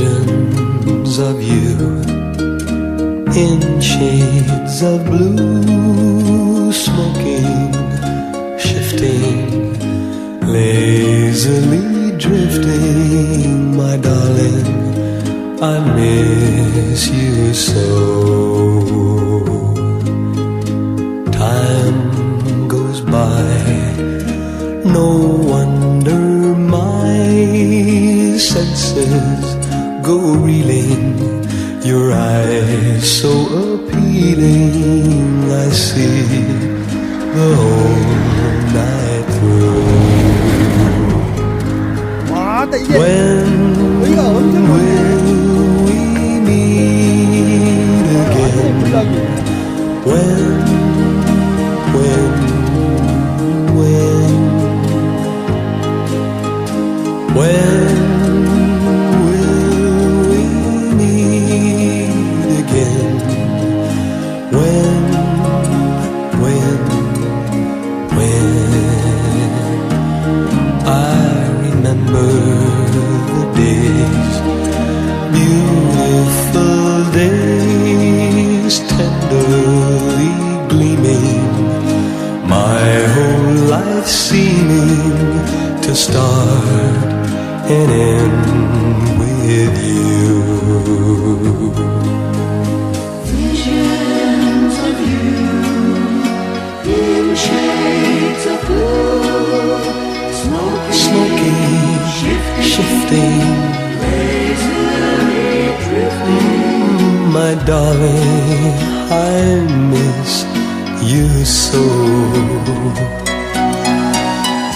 Visions of you in shades of blue, smoking, shifting, lazily drifting, my darling. I miss you so. Time goes by, no wonder my senses go reeling, your eyes so appealing. I see the whole night through. When to start and end with you. Visions of you in shades of blue, smoking, Smoking, shifting, lazily drifting. Mm, my darling, I miss you so.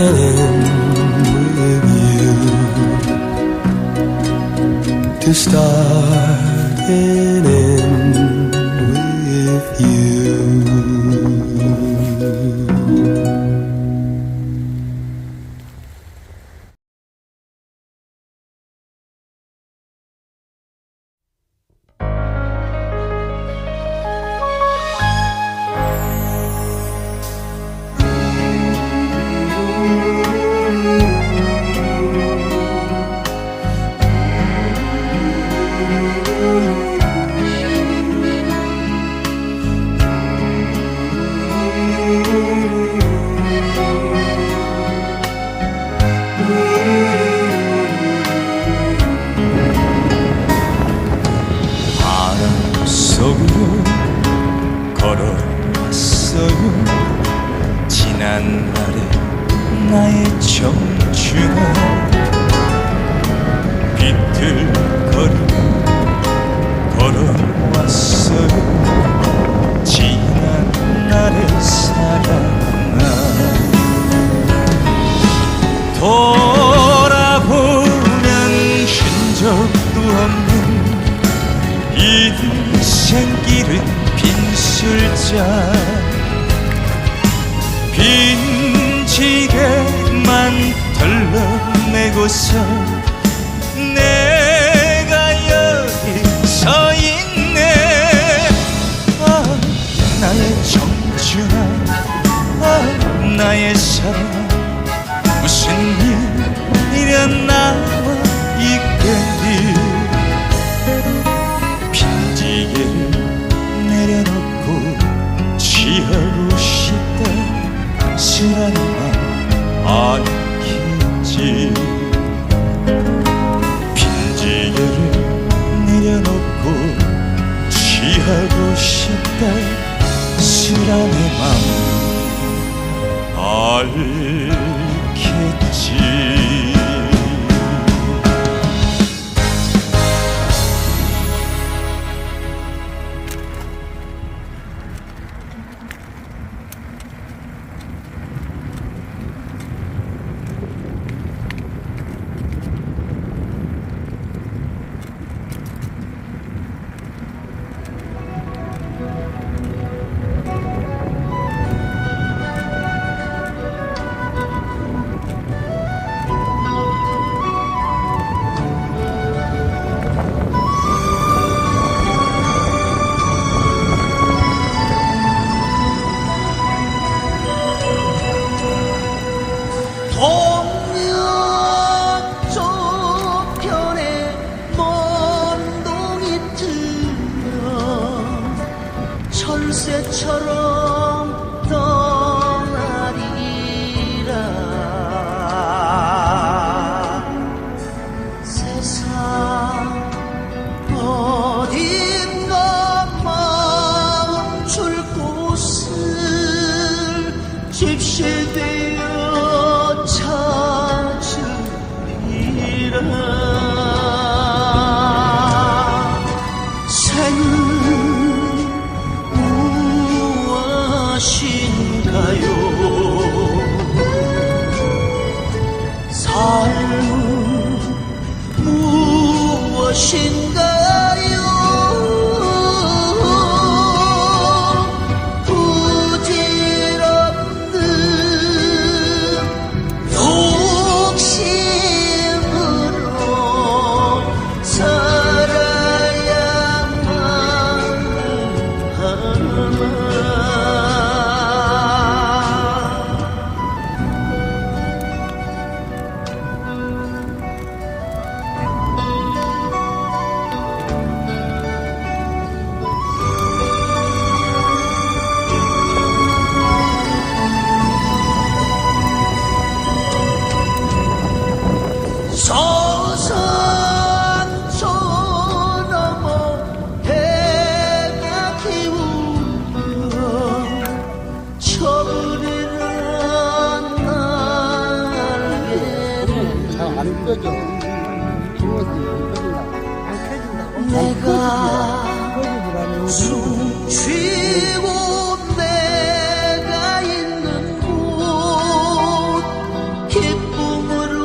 and end with you. To start and end 생길은 빈술자. 빈지게만 덜러내고서 내가 여기 서 있네. 아, 나의 청춘아. 아, 나의 사랑. 무슨 일이려 나와 있겠니 쓰라는 말 아니겠지. 빈지게를 내려놓고 취하고 싶다. 쓰라는 맘. 알겠지 새처럼 떠나리라. 세상 어딘가 마음 줄 곳을 집시되 지금 내가 있는 곳 기쁨으로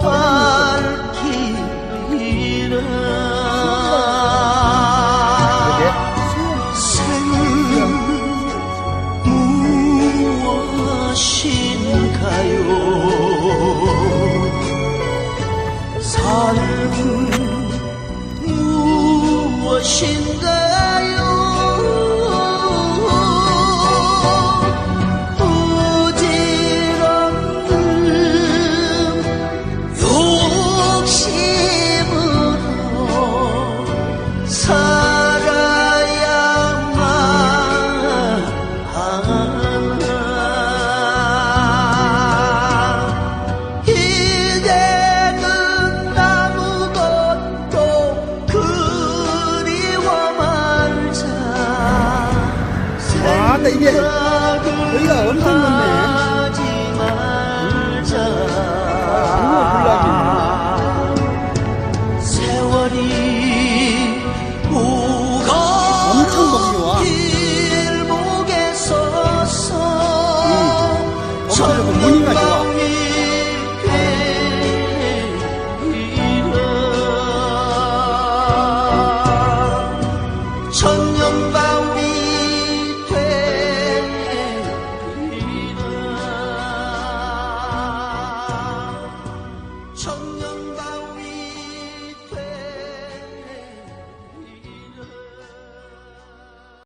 밝히리라. 무엇인가? 이게 여기가 엄청 넓네.